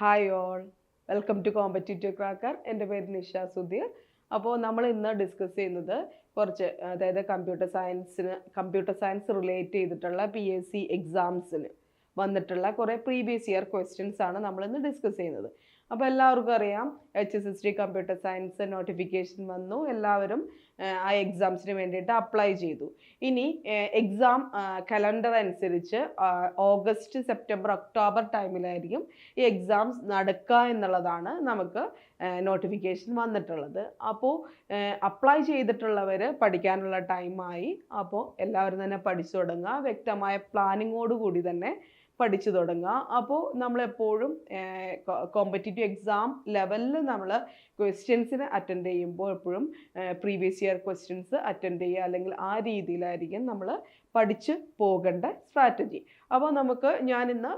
Hi all welcome to competitive cracker എന്റെ പേര് നിഷ സുധീർ. അപ്പോൾ നമ്മൾ ഇന്ന് ഡിസ്കസ് ചെയ്യുന്നത് കുറച്ച് അതായത് കമ്പ്യൂട്ടർ സയൻസിന് കമ്പ്യൂട്ടർ സയൻസ് റിലേറ്റ് ചെയ്തിട്ടുള്ള പി എസ് സി എക്സാംസിന് വന്നിട്ടുള്ള കുറേ പ്രീവിയസ് ഇയർ ക്വസ്റ്റ്യൻസ് ആണ് നമ്മൾ ഇന്ന് ഡിസ്കസ് ചെയ്യുന്നത്. അപ്പോൾ എല്ലാവർക്കും അറിയാം. H S S T computer science notification വന്നു. എല്ലാവരും ആ, എക്സാംസിന് വേണ്ടിയിട്ട് അപ്ലൈ ചെയ്തു. ഇനി എക്സാം കലണ്ടർ അനുസരിച്ച് ഓഗസ്റ്റ് സെപ്റ്റംബർ ഒക്ടോബർ ടൈമിലായിരിക്കും ഈ എക്സാംസ് നടക്കുക എന്നുള്ളതാണ് നമുക്ക് നോട്ടിഫിക്കേഷൻ വന്നിട്ടുള്ളത്. അപ്പോൾ അപ്ലൈ ചെയ്തിട്ടുള്ളവർ പഠിക്കാനുള്ള ടൈമായി അപ്പോൾ എല്ലാവരും തന്നെ പഠിച്ചു തുടങ്ങുക. വ്യക്തമായ പ്ലാനിങ്ങോട് കൂടി തന്നെ പഠിച്ചു തുടങ്ങുക അപ്പോൾ നമ്മളെപ്പോഴും കോമ്പറ്റേറ്റീവ് എക്സാം ലെവലിൽ നമ്മൾ ക്വസ്റ്റ്യൻസിന് അറ്റൻഡ് ചെയ്യുമ്പോൾ എപ്പോഴും പ്രീവിയസ് ഇയർ ക്വസ്റ്റ്യൻസ് അറ്റൻഡ് ചെയ്യുക. അല്ലെങ്കിൽ ആ രീതിയിലായിരിക്കും നമ്മൾ പഠിച്ച് പോകേണ്ട സ്ട്രാറ്റജി അപ്പോൾ നമുക്ക് ഞാനിന്ന്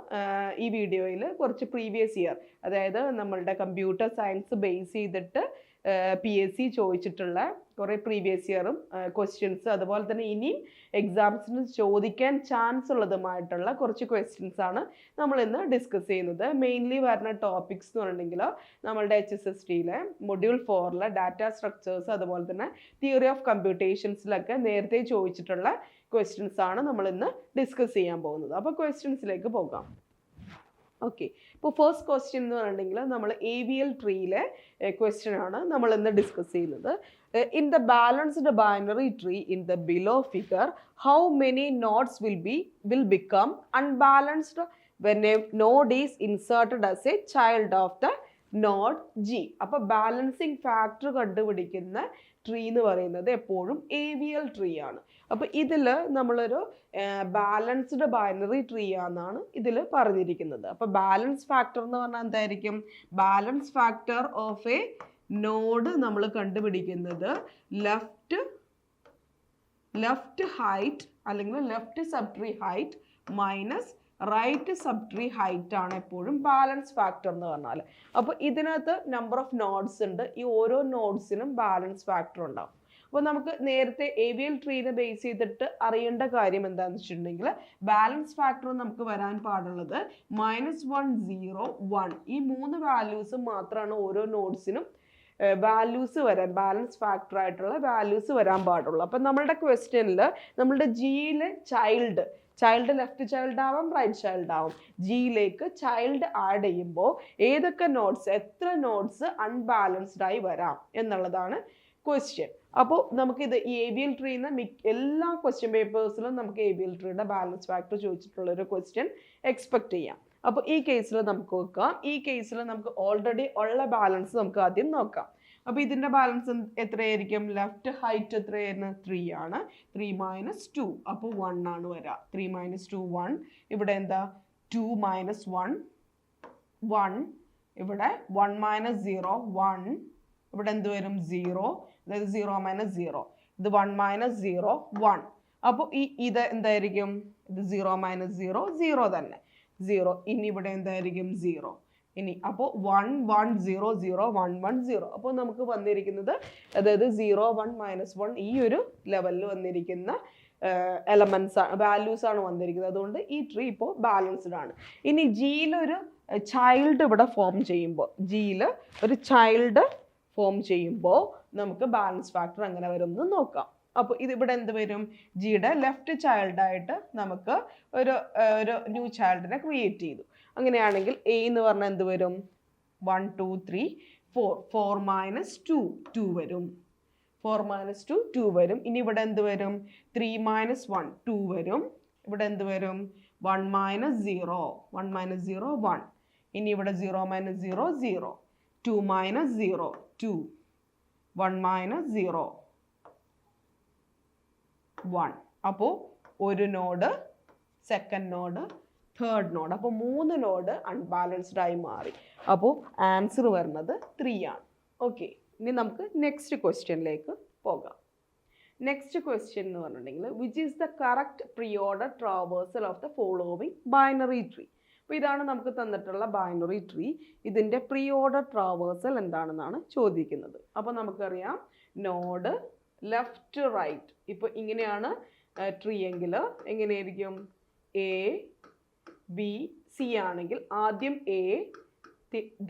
ഈ വീഡിയോയിൽ കുറച്ച് പ്രീവിയസ് ഇയർ അതായത് നമ്മളുടെ കമ്പ്യൂട്ടർ സയൻസ് ബേസ് ചെയ്തിട്ട് പി എസ് സി ചോദിച്ചിട്ടുള്ള കുറേ പ്രീവിയസ് ഇയറും ക്വസ്റ്റ്യൻസ് അതുപോലെ തന്നെ ഇനിയും എക്സാംസിന് ചോദിക്കാൻ ചാൻസ് ഉള്ളതുമായിട്ടുള്ള കുറച്ച് ക്വസ്റ്റ്യൻസ് ആണ് നമ്മൾ ഇന്ന് ഡിസ്കസ് ചെയ്യുന്നത്. മെയിൻലി വരുന്ന ടോപ്പിക്സ് എന്ന് പറഞ്ഞിട്ടുണ്ടെങ്കിൽ നമ്മളുടെ എച്ച് എസ് എസ് ടിയിലെ മൊഡ്യൂൾ ഫോറിലെ ഡാറ്റ സ്ട്രക്ചേഴ്സ് അതുപോലെ തന്നെ തിയറി ഓഫ് കമ്പ്യൂട്ടേഷൻസിലൊക്കെ നേരത്തെ ചോദിച്ചിട്ടുള്ള ക്വസ്റ്റ്യൻസ് ആണ് നമ്മൾ ഇന്ന് ഡിസ്കസ് ചെയ്യാൻ പോകുന്നത്. അപ്പോൾ ക്വസ്റ്റ്യൻസിലേക്ക് പോകാം. ഓക്കെ ഇപ്പോൾ ഫസ്റ്റ് ക്വസ്റ്റ്യൻ എന്ന് പറഞ്ഞിട്ടുണ്ടെങ്കിൽ നമ്മൾ എ വി എൽ ട്രീയിലെ ക്വസ്റ്റ്യൻ ആണ് നമ്മൾ ഇന്ന് ഡിസ്കസ് ചെയ്യുന്നത്. In the balanced binary tree in the below figure how many nodes will be will become unbalanced when a node is inserted as a child of the node G അപ്പോൾ balancing factor കണ്ടുപിടിക്കുന്ന tree എന്ന് പറയുന്നത് എപ്പോഴും L tree ആണ്. അപ്പോൾ ഇതിൽ നമ്മളൊരു balanced binary tree ആണെന്നാണ് ഇതിൽ പറഞ്ഞിരിക്കുന്നത്. അപ്പോൾ ബാലൻസ് ഫാക്ടർ എന്ന് പറഞ്ഞാൽ എന്തായിരിക്കും? Balance factor of a node നമ്മൾ കണ്ടുപിടിക്കുന്നത് ലെഫ്റ്റ് ലെഫ്റ്റ് ഹൈറ്റ് അല്ലെങ്കിൽ left subtree height minus right subtree height ആണ് എപ്പോഴും ബാലൻസ് ഫാക്ടർ എന്ന് പറഞ്ഞാൽ അപ്പോൾ ഇതിനകത്ത് നമ്പർ ഓഫ് നോഡ്സ് ഉണ്ട്. ഈ ഓരോ നോഡ്സിനും ബാലൻസ് ഫാക്ടർ ഉണ്ടാവും. അപ്പോൾ നമുക്ക് നേരത്തെ എൽ ട്രീനെ ബേസ് ചെയ്തിട്ട് അറിയേണ്ട കാര്യം എന്താണെന്ന് വെച്ചിട്ടുണ്ടെങ്കിൽ ബാലൻസ് ഫാക്ടർ നമുക്ക് വരാൻ പാടുള്ളത് മൈനസ് വൺ സീറോ വൺ ഈ മൂന്ന് വാല്യൂസ് മാത്രമാണ് ഓരോ നോഡ്സിനും വാല്യൂസ് വരാൻ ബാലൻസ് ഫാക്ടർ ആയിട്ടുള്ള വാല്യൂസ് വരാൻ പാടുള്ളൂ. അപ്പം നമ്മളുടെ ക്വസ്റ്റ്യനിൽ നമ്മളുടെ ജിയിലെ ചൈൽഡ് ചൈൽഡ് ലെഫ്റ്റ് ചൈൽഡ് ആവാം റൈറ്റ് ചൈൽഡ് ആവാം. ജിയിലേക്ക് ചൈൽഡ് ആഡ് ചെയ്യുമ്പോൾ ഏതൊക്കെ നോട്ട്സ് എത്ര നോട്ട്സ് അൺബാലൻസ്ഡ് ആയി വരാം എന്നുള്ളതാണ് ക്വസ്റ്റ്യൻ അപ്പോൾ നമുക്കിത് ഈ എ ബി എൽ ട്രീന്ന് മിക്ക എല്ലാ ക്വസ്റ്റ്യൻ പേപ്പേഴ്സിലും നമുക്ക് എ ബി എൽ ട്രീയുടെ ബാലൻസ് ഫാക്ടർ ചോദിച്ചിട്ടുള്ള ഒരു ക്വസ്റ്റ്യൻ എക്സ്പെക്ട് ചെയ്യാം. അപ്പോൾ ഈ കേസിൽ നമുക്ക് നോക്കാം. ഈ കേസിൽ നമുക്ക് ഓൾറെഡി ഉള്ള ബാലൻസ് നമുക്ക് ആദ്യം നോക്കാം. അപ്പോൾ ഇതിന്റെ ബാലൻസ് എത്രയായിരിക്കും? ലെഫ്റ്റ് ഹൈറ്റ് എത്രയായിരുന്നു? ത്രീ ആണ്. ത്രീ മൈനസ് ടു അപ്പോൾ വൺ ആണ് വരിക ത്രീ മൈനസ് ടു വൺ ഇവിടെ എന്താ? ടു മൈനസ് വൺ വൺ ഇവിടെ വൺ മൈനസ് സീറോ വൺ ഇവിടെ എന്ത് വരും? സീറോ അതായത് സീറോ മൈനസ് സീറോ ഇത് വൺ മൈനസ് സീറോ വൺ അപ്പോൾ ഈ ഇത് എന്തായിരിക്കും? ഇത് സീറോ മൈനസ് സീറോ സീറോ തന്നെ. സീറോ ഇനി ഇവിടെ എന്തായിരിക്കും? സീറോ ഇനി അപ്പോൾ one one zero zero one one zero അപ്പോൾ നമുക്ക് വന്നിരിക്കുന്നത് അതായത് സീറോ വൺ മൈനസ് വൺ ഈ ഒരു ലെവലിൽ വന്നിരിക്കുന്ന എലമെൻസ് വാല്യൂസ് ആണ് വന്നിരിക്കുന്നത്. അതുകൊണ്ട് ഈ ട്രീ ഇപ്പോൾ ബാലൻസ്ഡ് ആണ്. ഇനി ജിയിലൊരു ചൈൽഡ് ഇവിടെ ഫോം ചെയ്യുമ്പോൾ ജിയിൽ ഒരു ചൈൽഡ് ഫോം ചെയ്യുമ്പോൾ നമുക്ക് ബാലൻസ് ഫാക്ടർ എങ്ങനെ വരും എന്ന് നോക്കാം. അപ്പോൾ ഇത് ഇവിടെ എന്ത് വരും? ജിയുടെ ലെഫ്റ്റ് ചൈൽഡായിട്ട് നമുക്ക് ഒരു ഒരു ന്യൂ ചൈൽഡിനെ ക്രിയേറ്റ് ചെയ്തു. അങ്ങനെയാണെങ്കിൽ എ എന്ന് പറഞ്ഞാൽ എന്ത് വരും? One two three four four minus two two വരും. ഫോർ മൈനസ് ടു ടു വരും. ഇനി ഇവിടെ എന്ത് വരും? ത്രീ മൈനസ് വൺ ടു വരും. ഇവിടെ എന്ത് വരും? One minus zero one minus zero one ഇനി ഇവിടെ zero minus zero zero two minus zero two one minus zero one അപ്പോൾ ഒരു node second node third node അപ്പോൾ മൂന്ന് നോഡ് അൺബാലൻസ്ഡ് ആയി മാറി. അപ്പോൾ ആൻസർ വരുന്നത് ത്രീ ആണ്. ഓക്കെ ഇനി നമുക്ക് നെക്സ്റ്റ് ക്വസ്റ്റ്യനിലേക്ക് പോകാം. നെക്സ്റ്റ് ക്വസ്റ്റ്യൻ എന്ന് പറഞ്ഞിട്ടുണ്ടെങ്കിൽ which is the correct preorder traversal of the following binary tree അപ്പോൾ ഇതാണ് നമുക്ക് തന്നിട്ടുള്ള ബൈനറി ട്രീ ഇതിന്റെ പ്രീ ഓർഡർ ട്രാവേഴ്സൽ എന്താണെന്നാണ് ചോദിക്കുന്നത്. അപ്പോൾ നമുക്കറിയാം നോഡ് ലെഫ്റ്റ് റൈറ്റ് ഇപ്പോൾ ഇങ്ങനെയാണ് ട്രീ എങ്കിൽ എങ്ങനെയായിരിക്കും? എ ബി സി ആണെങ്കിൽ ആദ്യം A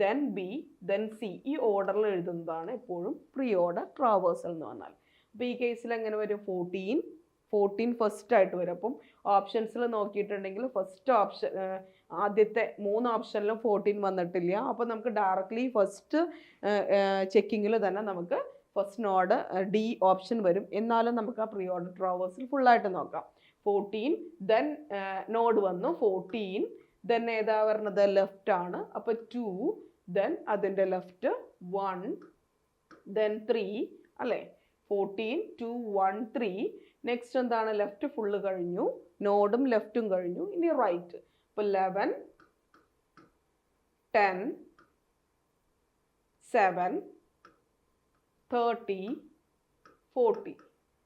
then B then C ഈ ഓർഡറിൽ എഴുതുന്നതാണ് എപ്പോഴും പ്രീ ഓർഡർ ട്രാവേഴ്സൽ എന്ന് പറഞ്ഞാൽ. അപ്പോൾ ഈ കേസിൽ എങ്ങനെ വരും? ഫോർട്ടീൻ ഫോർട്ടീൻ ഫസ്റ്റ് ആയിട്ട് വരും. അപ്പം ഓപ്ഷൻസിൽ നോക്കിയിട്ടുണ്ടെങ്കിൽ ഫസ്റ്റ് ഓപ്ഷൻ ആദ്യത്തെ മൂന്ന് ഓപ്ഷനിലും ഫോർട്ടീൻ വന്നിട്ടില്ല. അപ്പോൾ നമുക്ക് ഡയറക്റ്റ്ലി ഫസ്റ്റ് ചെക്കിങ്ങിൽ തന്നെ നമുക്ക് ഫസ്റ്റ് നോഡ് ഡി ഓപ്ഷൻ വരും. എന്നാലും നമുക്ക് ആ പ്രീ ഓർഡർ ട്രാവേഴ്സിൽ ഫുള്ളായിട്ട് നോക്കാം. ഫോർട്ടീൻ ദെൻ നോഡ് വന്നു ഫോർട്ടീൻ ദെൻ ഏതാ വരുന്നത് ലെഫ്റ്റ് ആണ്. അപ്പോൾ ടു ദെൻ അതിന്റെ ലെഫ്റ്റ് വൺ ദെൻ ത്രീ അല്ലേ? Fourteen two one three next എന്താണ്? ലെഫ്റ്റ് ഫുള്ള് കഴിഞ്ഞു. നോഡും ലെഫ്റ്റും കഴിഞ്ഞു. ഇനി റൈറ്റ് ഇപ്പോൾ eleven ten seven thirty forty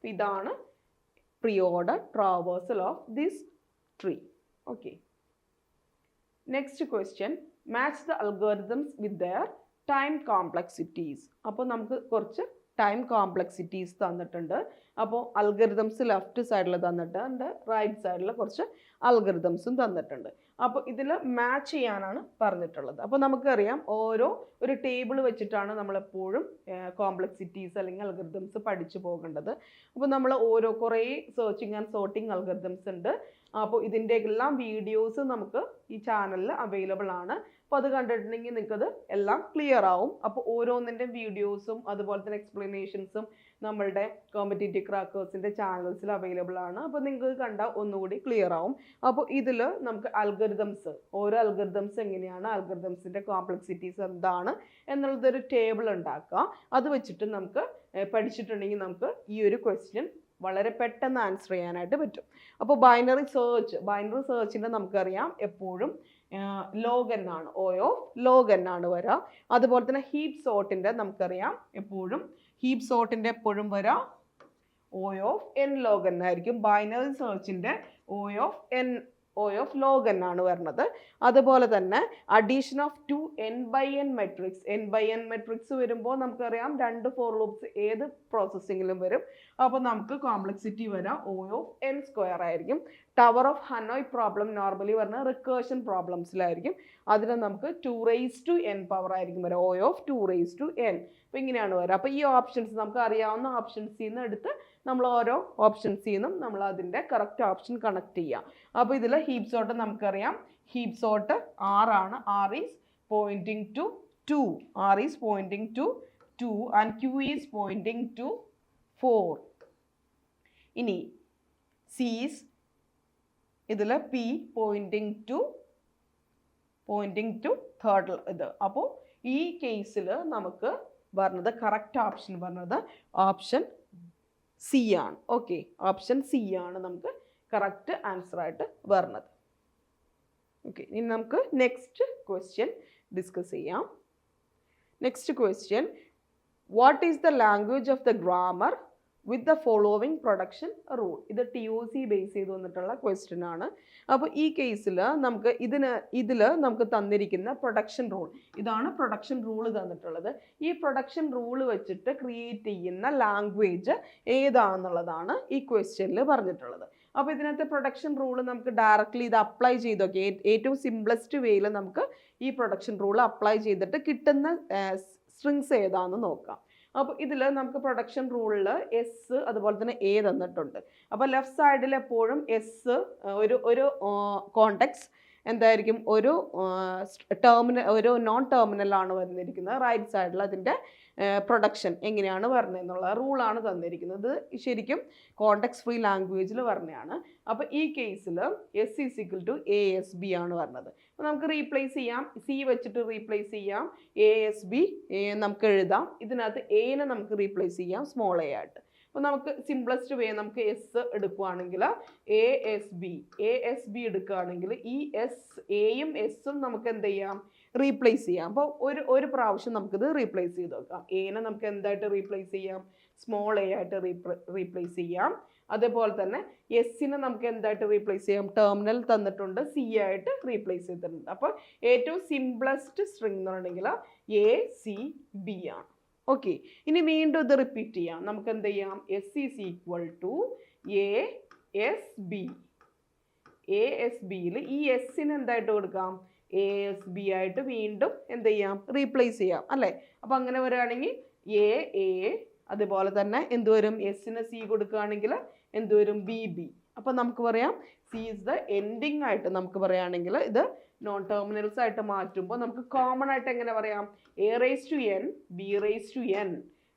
ഇതാണ് order traversal of this tree okay next question match the algorithms with their time complexities അപ്പോൾ നമുക്ക് കുറച്ച് ടൈം കോംപ്ലക്സിറ്റീസ് തന്നിട്ടുണ്ട്. അപ്പോൾ അൽഗരിതംസ് ലെഫ്റ്റ് സൈഡിൽ തന്നിട്ടുണ്ട്. റൈറ്റ് സൈഡിൽ കുറച്ച് അൽഗരിതംസും തന്നിട്ടുണ്ട്. അപ്പോൾ ഇതിൽ മാച്ച് ചെയ്യാനാണ് പറഞ്ഞിട്ടുള്ളത്. അപ്പോൾ നമുക്കറിയാം ഓരോ ഒരു ടേബിൾ വെച്ചിട്ടാണ് നമ്മളെപ്പോഴും കോംപ്ലക്സിറ്റീസ് അല്ലെങ്കിൽ അൽഗ്രിതംസ് പഠിച്ചു പോകേണ്ടത്. അപ്പോൾ നമ്മൾ ഓരോ കുറേ സെർച്ചിങ് ആൻഡ് സോർട്ടിങ് അൽഗ്രിതംസ് ഉണ്ട്. അപ്പോൾ ഇതിന്റെ എല്ലാം വീഡിയോസ് നമുക്ക് ഈ ചാനലിൽ അവൈലബിൾ ആണ്. അപ്പോൾ അത് കണ്ടിട്ടുണ്ടെങ്കിൽ നിങ്ങൾക്കത് എല്ലാം ക്ലിയർ ആവും. അപ്പോൾ ഓരോന്നിന്റെ വീഡിയോസും അതുപോലെ തന്നെ എക്സ്പ്ലനേഷൻസും നമ്മളുടെ കോമ്പറ്റേറ്റീവ് ക്രാക്കേഴ്സിന്റെ ചാനൽസിൽ അവൈലബിൾ ആണ്. അപ്പോൾ നിങ്ങൾക്ക് കണ്ടാൽ ഒന്നുകൂടി ക്ലിയർ ആവും. അപ്പോൾ ഇതിൽ നമുക്ക് അൽഗരിതംസ് ഓരോ അൽഗരിതംസ് എങ്ങനെയാണ് അൽഗരിതംസിന്റെ കോംപ്ലക്സിറ്റീസ് എന്താണ് എന്നുള്ളതൊരു ടേബിൾ ഉണ്ടാക്കുക അത് വെച്ചിട്ട് നമുക്ക് പഠിച്ചിട്ടുണ്ടെങ്കിൽ നമുക്ക് ഈ ഒരു ക്വസ്റ്റ്യൻ വളരെ പെട്ടെന്ന് ആൻസർ ചെയ്യാനായിട്ട് പറ്റും. അപ്പോൾ ബൈനറി സെർച്ച് ബൈനറി സെർച്ചിന്റെ നമുക്കറിയാം എപ്പോഴും ലോഗ് എന്നാണ്. ഓഫ് ലോഗ് എന്നാണ് വരിക അതുപോലെ തന്നെ ഹീപ് സോട്ടിന്റെ നമുക്കറിയാം എപ്പോഴും. ഹീപ് സോട്ടിന്റെ എപ്പോഴും വരിക ഓ ഓഫ് എൻ ലോഗ് എന്നായിരിക്കും. Binary സെർച്ചിന്റെ O of N O of log N ആണ് വരുന്നത് അതുപോലെ തന്നെ addition of two N by N matrix N by N matrix വരുമ്പോൾ നമുക്കറിയാം രണ്ട് ഫോർ ലൂപ്സ് ഏത് പ്രോസസ്സിങ്ങിലും വരും. അപ്പോൾ നമുക്ക് കോംപ്ലക്സിറ്റി വരാം. ഓ ഓഫ് എൻ സ്ക്വയർ ആയിരിക്കും. Tower of Hanoi problem normally പറഞ്ഞാൽ റിക്കേഷൻ പ്രോബ്ലംസിലായിരിക്കും അതിന് നമുക്ക് two raise to N power ആയിരിക്കും വരാം. O of two raise to N അപ്പോൾ ഇങ്ങനെയാണ് വരിക അപ്പോൾ ഈ ഓപ്ഷൻസ് നമുക്ക് അറിയാവുന്ന ഓപ്ഷൻസിൽ നിന്ന് എടുത്ത് നമ്മൾ ഓരോ ഓപ്ഷൻസിൽ നിന്നും നമ്മൾ അതിന്റെ കറക്റ്റ് ഓപ്ഷൻ കണക്ട് ചെയ്യാം. അപ്പോൾ ഇതിൽ ഹീപ് സോട്ട് നമുക്കറിയാം. ഹീപ് സോട്ട് ആറാണ് R is pointing to to R is pointing to to and Q is pointing to four ഇനി സീസ് ഇതിൽ P pointing to pointing to third ഇത്. അപ്പോൾ ഈ കേസിൽ നമുക്ക് പറഞ്ഞത് കറക്റ്റ് ഓപ്ഷൻ പറഞ്ഞത് ഓപ്ഷൻ സി ആണ്. ഓക്കെ ഓപ്ഷൻ സി ആണ് നമുക്ക് കറക്റ്റ് ആൻസർ ആയിട്ട് വരുന്നത് ഓക്കെ ഇനി നമുക്ക് നെക്സ്റ്റ് ക്വസ്റ്റ്യൻ ഡിസ്കസ് ചെയ്യാം. Next question what is the language of the grammar with the following production rule ഇത് ടി ഒ സി ബേസ് ചെയ്ത് വന്നിട്ടുള്ള ക്വസ്റ്റ്യൻ ആണ്. അപ്പോൾ ഈ കേസിൽ നമുക്ക് ഇതിന് ഇതിൽ നമുക്ക് തന്നിരിക്കുന്ന പ്രൊഡക്ഷൻ റൂൾ ഇതാണ് പ്രൊഡക്ഷൻ റൂൾ തന്നിട്ടുള്ളത്. ഈ പ്രൊഡക്ഷൻ റൂൾ വെച്ചിട്ട് ക്രിയേറ്റ് ചെയ്യുന്ന ലാംഗ്വേജ് ഏതാണെന്നുള്ളതാണ് ഈ ക്വസ്റ്റ്യനിൽ പറഞ്ഞിട്ടുള്ളത്. അപ്പോൾ ഇതിനകത്ത് പ്രൊഡക്ഷൻ റൂൾ നമുക്ക് ഡയറക്റ്റ്ലി ഇത് അപ്ലൈ ചെയ്ത് നോക്കി. ഏറ്റവും സിംപ്ലസ്റ്റ് വേയിൽ നമുക്ക് ഈ പ്രൊഡക്ഷൻ റൂൾ അപ്ലൈ ചെയ്തിട്ട് കിട്ടുന്ന സ്ട്രിങ്സ് ഏതാണെന്ന് നോക്കാം. അപ്പോൾ ഇതിൽ നമുക്ക് പ്രൊഡക്ഷൻ റൂളിൽ എസ് അതുപോലെ തന്നെ എ തന്നിട്ടുണ്ട്. അപ്പോൾ ലെഫ്റ്റ് സൈഡിൽ എപ്പോഴും എസ് ഒരു ഒരു കോണ്ടെക്സ് എന്തായിരിക്കും? ഒരു ടെർമിനൽ ഒരു നോൺ ടെർമിനലാണ് വന്നിരിക്കുന്നത്. റൈറ്റ് സൈഡിൽ അതിന്റെ പ്രൊഡക്ഷൻ എങ്ങനെയാണ് വരുന്നത് എന്നുള്ള റൂളാണ് തന്നിരിക്കുന്നത്. ശരിക്കും കോണ്ടെക്സ് ഫ്രീ ലാംഗ്വേജിൽ പറഞ്ഞതാണ് അപ്പോൾ ഈ കേസിൽ S is equal to A S B ആണ് പറഞ്ഞത് അപ്പോൾ നമുക്ക് റീപ്ലേസ് ചെയ്യാം. സി വെച്ചിട്ട് റീപ്ലേസ് ചെയ്യാം. എ എസ് ബി നമുക്ക് എഴുതാം. ഇതിനകത്ത് എനെ നമുക്ക് റീപ്ലേസ് ചെയ്യാം സ്മോൾ എ ആയിട്ട്. അപ്പോൾ നമുക്ക് സിംപ്ലസ്റ്റ് വേ നമുക്ക് എസ് എടുക്കുകയാണെങ്കിൽ A S B A S B എടുക്കുകയാണെങ്കിൽ ഈ എസ് എയും എസും നമുക്ക് എന്ത് ചെയ്യാം? റീപ്ലേസ് ചെയ്യാം. അപ്പോൾ ഒരു ഒരു പ്രാവശ്യം നമുക്കിത് റീപ്ലേസ് ചെയ്ത് നോക്കാം. എനെ നമുക്ക് എന്തായിട്ട് റീപ്ലേസ് ചെയ്യാം? സ്മോൾ എ ആയിട്ട് റീപ്ലേസ് ചെയ്യാം. അതേപോലെ തന്നെ എസ്സിനെ നമുക്ക് എന്തായിട്ട് റീപ്ലേസ് ചെയ്യാം? ടെർമിനൽ തന്നിട്ടുണ്ട് സി ആയിട്ട് റീപ്ലേസ് ചെയ്തിട്ടുണ്ട്. അപ്പോൾ ഏറ്റവും സിംപ്ലസ്റ്റ് സ്ട്രിങ് എന്ന് പറഞ്ഞിട്ടുണ്ടെങ്കിൽ എ സി ബി ആണ്. ഓക്കെ ഇനി വീണ്ടും ഇത് റിപ്പീറ്റ് ചെയ്യാം. നമുക്ക് എന്ത് ചെയ്യാം? S is equal to A S B A S ബിയിൽ ഈ എസ്സിന് എന്തായിട്ട് കൊടുക്കാം? എ എസ് ബി ആയിട്ട് വീണ്ടും എന്ത് ചെയ്യാം? റീപ്ലേസ് ചെയ്യാം. അല്ലേ? അപ്പം അങ്ങനെ വരികയാണെങ്കിൽ എ എ അതുപോലെ തന്നെ എന്ത് വരും? എസിന് സി കൊടുക്കുകയാണെങ്കിൽ എന്ത് വരും ബി ബി അപ്പം നമുക്ക് പറയാം സി ഇസ് ദ എൻഡിങ് ആയിട്ട് നമുക്ക് പറയുകയാണെങ്കിൽ ഇത് നോൺ ടെർമിനൽസ് ആയിട്ട് മാറ്റുമ്പോൾ നമുക്ക് കോമൺ ആയിട്ട് എങ്ങനെ പറയാം? A raise to N B raise to N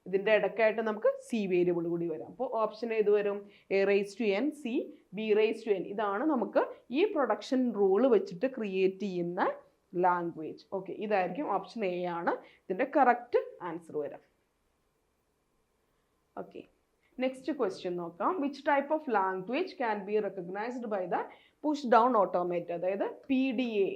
ഇതിന്റെ ഇടയ്ക്കായിട്ട് നമുക്ക് സി വേരിയബിൾ കൂടി വരാം. അപ്പോൾ ഓപ്ഷൻ ഏത് വരും? A raise to N C B raise to N ഇതാണ് നമുക്ക് ഈ പ്രൊഡക്ഷൻ റൂൾ വെച്ചിട്ട് ക്രിയേറ്റ് ചെയ്യുന്ന ലാംഗ്വേജ് ഓക്കെ ഇതായിരിക്കും ഓപ്ഷൻ എ ആണ്. ഇതിന്റെ കറക്റ്റ് ആൻസർ വരാം. ഓക്കെ നെക്സ്റ്റ് ക്വസ്റ്റ്യൻ നോക്കാം. Which type of language can be recognized by the push down automata അതായത് P D A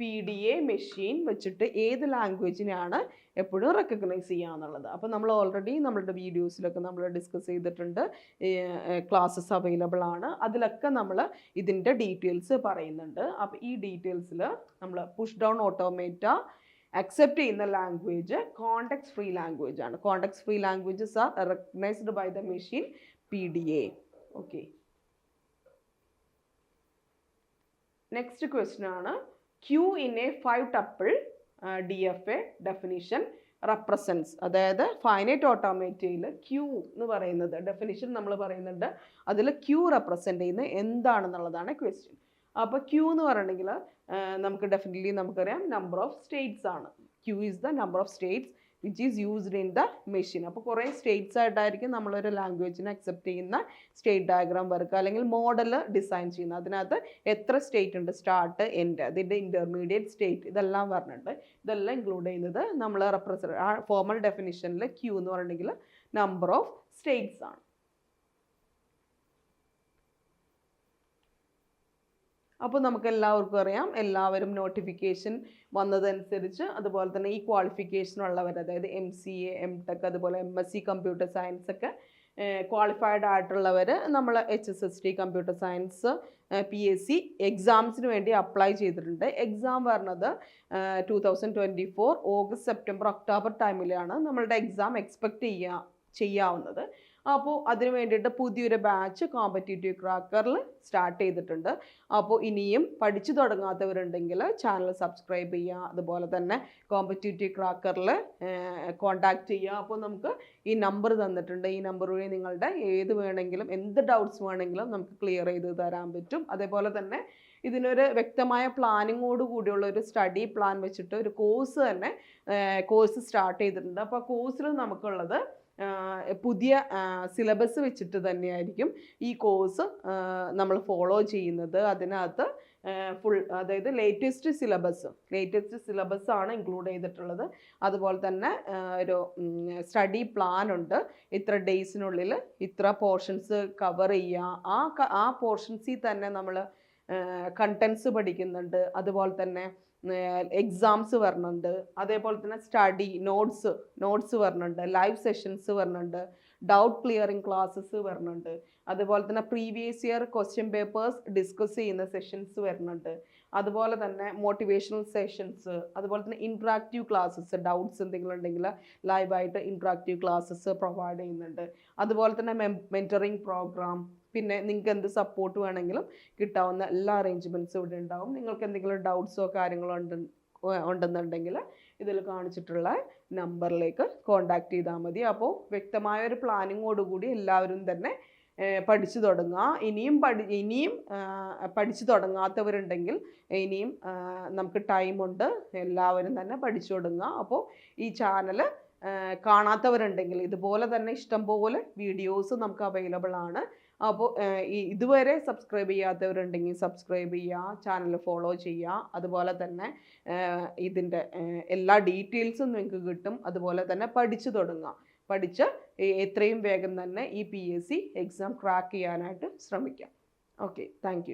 P D A machine വെച്ചിട്ട് ഏത് ലാംഗ്വേജിനെയാണ് എപ്പോഴും റെക്കഗ്നൈസ് ചെയ്യുക എന്നുള്ളത്. അപ്പോൾ നമ്മൾ ഓൾറെഡി നമ്മളുടെ വീഡിയോസിലൊക്കെ നമ്മൾ ഡിസ്കസ് ചെയ്തിട്ടുണ്ട്. ക്ലാസ്സസ് അവൈലബിൾ ആണ്. അതിലൊക്കെ നമ്മൾ ഇതിന്റെ ഡീറ്റെയിൽസ് പറയുന്നുണ്ട്. അപ്പോൾ ഈ ഡീറ്റെയിൽസിൽ നമ്മൾ പുഷ് ഡൗൺ ഓട്ടോമേറ്റ അക്സെപ്റ്റ് ചെയ്യുന്ന ലാംഗ്വേജ് കോണ്ടക്സ് ഫ്രീ ലാംഗ്വേജ് ആണ്. Context free languages are recognised by the machine P D A okay next question ആണ്. Q in a five tuple D F A definition represents അതായത് finite ഓട്ടോമേറ്റയിൽ Q എന്ന് പറയുന്നത് definition നമ്മൾ പറയുന്നുണ്ട്. അതിൽ Q represent ചെയ്യുന്നത് എന്താണെന്നുള്ളതാണ് ക്വസ്റ്റ്യൻ അപ്പോൾ ക്യൂ എന്ന് പറയണമെങ്കിൽ നമുക്ക് ഡെഫിനറ്റ്ലി നമുക്കറിയാം നമ്പർ ഓഫ് സ്റ്റേറ്റ്സ് ആണ്. Q is the number of states which is used in the machine അപ്പോൾ കുറേ സ്റ്റേറ്റ്സ് ആയിട്ടായിരിക്കും നമ്മളൊരു ലാംഗ്വേജിനെ അക്സെപ്റ്റ് ചെയ്യുന്ന സ്റ്റേറ്റ് ഡയഗ്രാം വർക്ക് അല്ലെങ്കിൽ മോഡൽ ഡിസൈൻ ചെയ്യുന്നത് അതിനകത്ത് എത്ര സ്റ്റേറ്റ് ഉണ്ട്? സ്റ്റാർട്ട് എൻഡ് അതിന്റെ ഇന്റർമീഡിയറ്റ് സ്റ്റേറ്റ് ഇതെല്ലാം പറഞ്ഞിട്ടുണ്ട്. ഇതെല്ലാം ഇൻക്ലൂഡ് ചെയ്യുന്നത് നമ്മൾ റെപ്രസെന്റ് ആ ഫോമൽ ഡെഫിനിഷനിൽ ക്യൂ എന്ന് പറഞ്ഞിട്ടുണ്ടെങ്കിൽ നമ്പർ ഓഫ് സ്റ്റേറ്റ്സ് ആണ്. അപ്പോൾ നമുക്ക് എല്ലാവർക്കും അറിയാം. എല്ലാവരും നോട്ടിഫിക്കേഷൻ വന്നതനുസരിച്ച് അതുപോലെ തന്നെ ഈ ക്വാളിഫിക്കേഷൻ ഉള്ളവർ അതായത് M C A M tech അതുപോലെ M S C computer science ഒക്കെ ക്വാളിഫൈഡ് ആയിട്ടുള്ളവർ നമ്മൾ H S S T computer science P S C എക്സാംസിന് വേണ്ടി അപ്ലൈ ചെയ്തിട്ടുണ്ട്. എക്സാം പറഞ്ഞത് two thousand twenty four August September October ടൈമിലാണ് നമ്മളുടെ എക്സാം എക്സ്പെക്റ്റ് ചെയ്യാ ചെയ്യാവുന്നത്. അപ്പോൾ അതിന് വേണ്ടിയിട്ട് പുതിയൊരു ബാച്ച് കോമ്പറ്റേറ്റീവ് ക്രാക്കറിൽ സ്റ്റാർട്ട് ചെയ്തിട്ടുണ്ട്. അപ്പോൾ ഇനിയും പഠിച്ചു തുടങ്ങാത്തവരുണ്ടെങ്കിൽ ചാനൽ സബ്സ്ക്രൈബ് ചെയ്യുക അതുപോലെ തന്നെ കോമ്പറ്റേറ്റീവ് ക്രാക്കറിൽ കോണ്ടാക്ട് ചെയ്യുക. അപ്പോൾ നമുക്ക് ഈ നമ്പർ തന്നിട്ടുണ്ട്. ഈ നമ്പർ വഴി നിങ്ങളുടെ ഏത് വേണമെങ്കിലും എന്ത് ഡൗട്ട്സ് വേണമെങ്കിലും നമുക്ക് ക്ലിയർ ചെയ്ത് തരാൻ പറ്റും. അതേപോലെ തന്നെ ഇതിനൊരു വ്യക്തമായ പ്ലാനിങ്ങോട് കൂടിയുള്ള ഒരു സ്റ്റഡി പ്ലാൻ വെച്ചിട്ട് ഒരു കോഴ്സ് തന്നെ കോഴ്സ് സ്റ്റാർട്ട് ചെയ്തിട്ടുണ്ട്. അപ്പോൾ കോഴ്സിൽ നമുക്കുള്ളത് പുതിയ സിലബസ് വെച്ചിട്ട് തന്നെയായിരിക്കും ഈ കോഴ്സ് നമ്മൾ ഫോളോ ചെയ്യുന്നത്. അതിനകത്ത് ഫുൾ അതായത് ലേറ്റസ്റ്റ് സിലബസ് ലേറ്റസ്റ്റ് സിലബസ് ആണ് ഇൻക്ലൂഡ് ചെയ്തിട്ടുള്ളത്. അതുപോലെ തന്നെ ഒരു സ്റ്റഡി പ്ലാൻ ഉണ്ട്. ഇത്ര ഡേയ്സിനുള്ളിൽ ഇത്ര പോർഷൻസ് കവർ ചെയ്യുക ആ ആ പോർഷൻസിൽ തന്നെ നമ്മൾ കണ്ടൻസ് പഠിക്കുന്നുണ്ട്. അതുപോലെ തന്നെ എക്സാംസ് വരുന്നുണ്ട് അതേപോലെ തന്നെ സ്റ്റഡി നോട്ട്സ് നോട്ട്സ് വരുന്നുണ്ട് ലൈവ് സെഷൻസ് വരുന്നുണ്ട് ഡൗട്ട് ക്ലിയറിംഗ് ക്ലാസ്സസ് വരുന്നുണ്ട് അതുപോലെ തന്നെ previous year question papers discuss ചെയ്യുന്ന സെഷൻസ് വരുന്നുണ്ട് അതുപോലെ തന്നെ മോട്ടിവേഷണൽ സെഷൻസ് അതുപോലെ തന്നെ ഇൻട്രാക്റ്റീവ് ക്ലാസ്സസ് ഡൗട്ട്സ് എന്തെങ്കിലും ഉണ്ടെങ്കിൽ ലൈവായിട്ട് ഇൻട്രാക്റ്റീവ് ക്ലാസ്സസ് പ്രൊവൈഡ് ചെയ്യുന്നുണ്ട്. അതുപോലെ തന്നെ മെന്ററിങ് പ്രോഗ്രാം പിന്നെ നിങ്ങൾക്ക് എന്ത് സപ്പോർട്ട് വേണമെങ്കിലും കിട്ടാവുന്ന എല്ലാ അറേഞ്ച്മെന്റ്സും ഇവിടെ ഉണ്ടാവും. നിങ്ങൾക്ക് എന്തെങ്കിലും ഡൗട്ട്സോ കാര്യങ്ങളോ ഉണ്ട് ഉണ്ടെന്നുണ്ടെങ്കിൽ ഇതിൽ കാണിച്ചിട്ടുള്ള നമ്പറിലേക്ക് കോണ്ടാക്ട് ചെയ്താൽ മതി. അപ്പോൾ വ്യക്തമായ ഒരു പ്ലാനിങ്ങോടുകൂടി എല്ലാവരും തന്നെ പഠിച്ചു തുടങ്ങുക. ഇനിയും പഠി ഇനിയും പഠിച്ചു തുടങ്ങാത്തവരുണ്ടെങ്കിൽ ഇനിയും നമുക്ക് ടൈമുണ്ട് എല്ലാവരും തന്നെ പഠിച്ചു തുടങ്ങുക. അപ്പോൾ ഈ ചാനൽ കാണാത്തവരുണ്ടെങ്കിൽ ഇതുപോലെ തന്നെ ഇഷ്ടംപോലെ വീഡിയോസ് നമുക്ക് അവൈലബിൾ ആണ്. അപ്പോൾ ഇതുവരെ സബ്സ്ക്രൈബ് ചെയ്യാത്തവരുണ്ടെങ്കിൽ സബ്സ്ക്രൈബ് ചെയ്യുക ചാനൽ ഫോളോ ചെയ്യുക. അതുപോലെ തന്നെ ഇതിന്റെ എല്ലാ ഡീറ്റെയിൽസും നിങ്ങൾക്ക് കിട്ടും. അതുപോലെ തന്നെ പഠിച്ചു തുടങ്ങുക. പഠിച്ച് എത്രയും വേഗം തന്നെ ഈ P S C exam crack ചെയ്യാനായിട്ട് ശ്രമിക്കാം. Okay thank